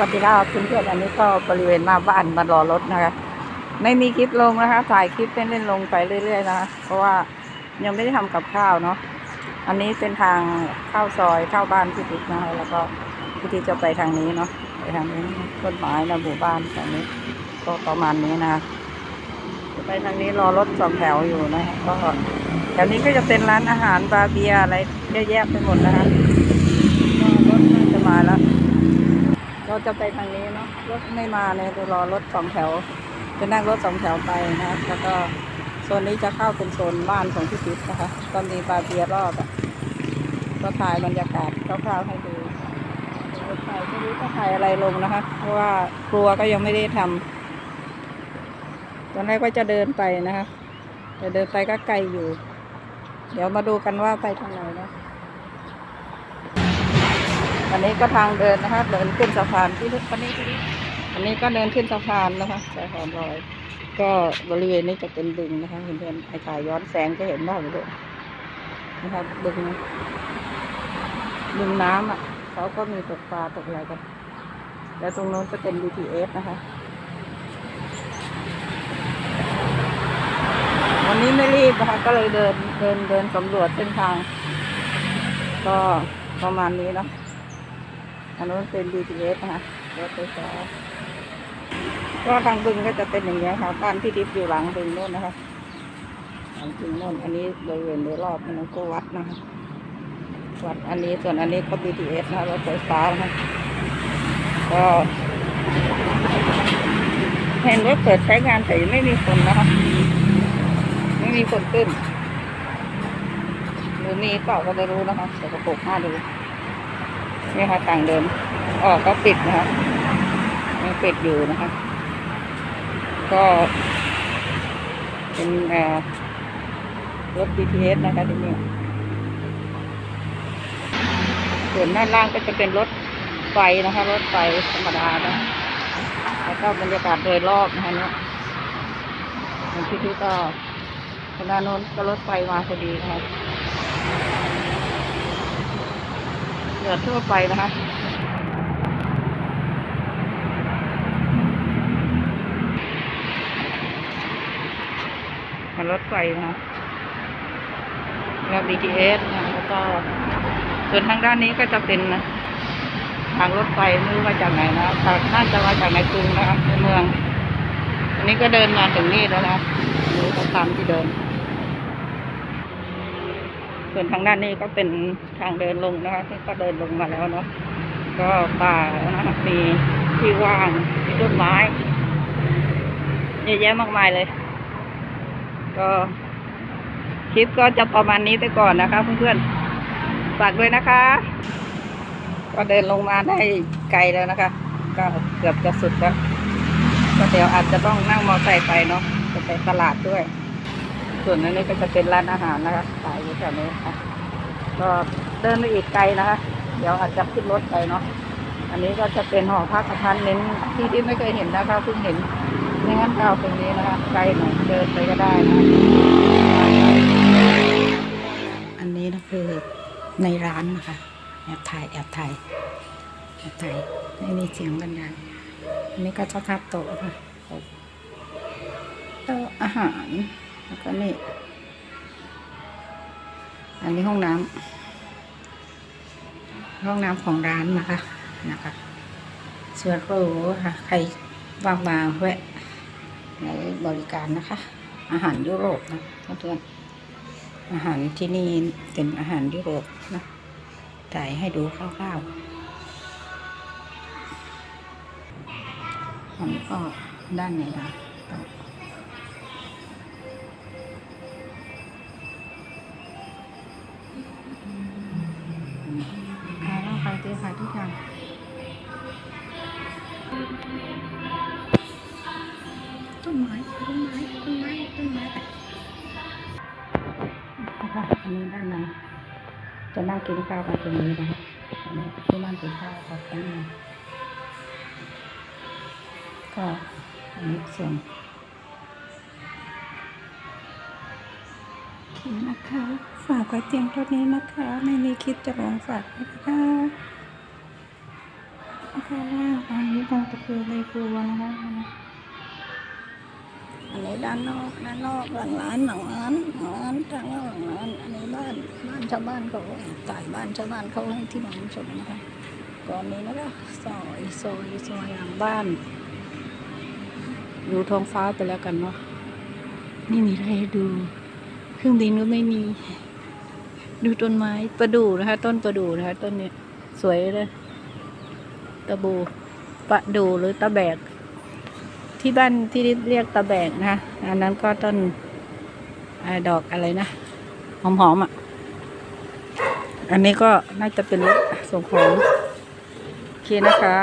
วัสดีครับเพื่อนๆอันนี้ก็บริเวณหน้าบ้านมารอรถนะคะ ไม่มีคลิปลงนะคะ ถ่ายคลิปเล่นๆลงไปเรื่อย ๆ นะคะเพราะว่ายังไม่ได้ทำกับข้าวเนาะอันนี้เป็นทางเข้าซอยเข้าบ้านพี่ติ๊กนะคะแล้วก็พี่ติ๊กจะไปทางนี้เนาะไปทางนี้ต้นไม้ในหมู่บ้านทางนี้ ก็ประมาณนี้นะคะจะไปทางนี้รอรถสองแถวอยู่นะคะก็แถวนี้ก็จะเป็นร้านอาหารบาร์เบียอะไรเยอะแยะไปหมดนะคะก็รถน่าจะมาแล้ว เรา จะไปทางนี้เนาะรถไม่มาเนี่ยจะรอรถสองแถว จะนั่งรถสองแถวไปนะคะแล้วก็โซนนี้จะเข้าเป็นโซนบ้านของพี่ติ๊กนะคะก็มีบาร์เบียรอบอะก็ถ่ายบรรยากาศคร่าวๆให้ดูถ่ายไม่รู้จะถ่ายอะไรลงนะคะ เพราะว่าครัวก็ยังไม่ได้ทำตอนแรกว่าจะเดินไปนะคะแต่เดินไปก็ไกลอยู่ เดี๋ยวมาดูกันว่าไปทางไหนนะ อันนี้ก็ทางเดินนะคะเดินขึ้นสะพานที่อันนี้ที่อันนี้ก็เดินขึ้นสะพานนะคะสะพานลอย ก็บริเวณนี้จะเป็นบึงนะคะเพื่อนๆไอ้ถ่ายย้อนแสงจะเห็นได้เลยนะครับบึงบึงน้ำอะเขาก็มีตกปลาตกอะไรกัน แล้วตรงโน้นจะเป็น BTS นะคะ วันนี้ไม่รีบนะคะ ก็เลยเดินเดินเดินสำรวจเส้นทาง ก็ประมาณนี้เนาะ อันนู้นเป็น BTS นะคะรถไฟฟ้าก็ทางบึงก็จะเป็นอย่างเงี้ยค่ะบ้านที่ดิบอยู่หลังบึงโน่นนะคะหลังบึงโน่นอันนี้บริเวณโดยรอบนั้นก็วัดนะคะวัดอันนี้ส่วนอันนี้ก็ BTS นะคะรถไฟฟ้านะคะก็เห็นว่าเปิดใช้งานแต่ไม่มีคนนะคะไม่มีคนขึ้นหรือมีเปล่าก็ไม่รู้นะคะเดี๋ยวกระปกห้าดู นี่ค่ะต่างเดินออกก็ปิดนะคะยังปิดอยู่นะคะ ก็เป็นรถ BTS นะคะที่นี่ส่วนด้านล่างก็จะเป็นรถไฟนะคะ รถไฟธรรมดานะแล้วก็บรรยากาศโดยรอบนะคะเนี่ยที่ที่ก็ทางด้านโน้นก็รถไฟมาพอดีนะคะ เดือทั่วไปนะคะรถไฟนะคะแล้ว BTS นะแล้วก็ ส่วนทางด้านนี้ก็จะเป็นทางรถไฟไม่รู้มาจากไหนนะแต่น่าจะมาจากในกรุงนะคะในเมือง อันนี้ก็เดินมาถึงนี่แล้วนะดูเขาตามที่เดิน ส่วนทางด้านนี้ก็เป็นทางเดินลงนะคะที่ก็เดินลงมาแล้วเนาะก็ป่านะคะมีที่ว่างมีต้นไม้เยอะแยะมากมายเลย ก็คลิปก็จะประมาณนี้ไปก่อนนะคะ เพื่อนๆฝากด้วยนะคะ ก็เดินลงมาได้ไกลแล้วนะคะ ก็เกือบจะสุดแล้วก็เดี๋ยวอาจจะต้องนั่งมอเตอร์ไซค์ไปเนาะจะไปตลาดด้วย ส่วนอันนี้ก็จะเป็นร้านอาหารนะคะขายอยู่แถวนี้ค่ะก็เดินไปอีกไกลนะคะ เดี๋ยวอาจจะขึ้นรถไปเนาะอันนี้ก็จะเป็นหอพักอพาร์ตเมนต์ที่ที่ไม่เคยเห็นนะคะเพิ่งเห็นไม่งั้นก็เอาตรงนี้นะคะไกลหน่อยเดินไปก็ได้นะอันนี้นะคือในร้านนะคะแอบถ่ายแอบถ่ายแอบถ่ายไม่มีเสียงบรรยายอันนี้ก็จะทับโต๊ะค่ะโต๊ะอาหาร แล้วก็นี่ อันนี้ห้องน้ำห้องน้ำของร้านนะคะนะคะส่วนหรูค่ะ ใครว่างมาแวะในบริการนะคะ อาหารยุโรปนะเพื่อนอาหารที่นี่เป็นอาหารยุโรปนะถ่ายให้ดูคร่าวๆอันนี้ก็ด้านไหนนะ ต้นไม้ต้นไม้ต้นไม้ต้นไม้นะคะอันนี้ด้านในจะนั่งกินข้าวกันตรงนี้นะคะอันนี้ที่นั่งกินข้าวกับด้านในก็อันนี้ส่วนคนะคะ ฝากไว้เพียงเท่านี้นะคะ ไม่มีคลิปจะลองฝากนะคะ อันนี้ตรงตะเกียบในครัวนะคะอันนี้ด้านนอกด้านนอกหลังร้านหลังร้านหลังร้านทางหลังร้านอันนี้บ้านบ้านชาวบ้านเขาจ่ายบ้านชาวบ้านเขาให้ที่หนองชมนะคะก่อนนี้นะคะซอยซอยซอยหลังบ้านดูท้องฟ้าไปแล้วกันเนาะนี่มีอะไรให้ดูเครื่องบินก็ไม่มี ดูต้นไม้ประดู่นะคะ ต้นประดู่นะคะ ต้นเนี้ยสวยเลย ตะบูปะดูหรือตะแบก ที่บ้านที่เรียกตะแบกนะคะอันนั้นก็ต้นอดอกอะไรนะ หอมๆอะ อันนี้ก็น่าจะเป็นรถส่งของ โอเคนะคะ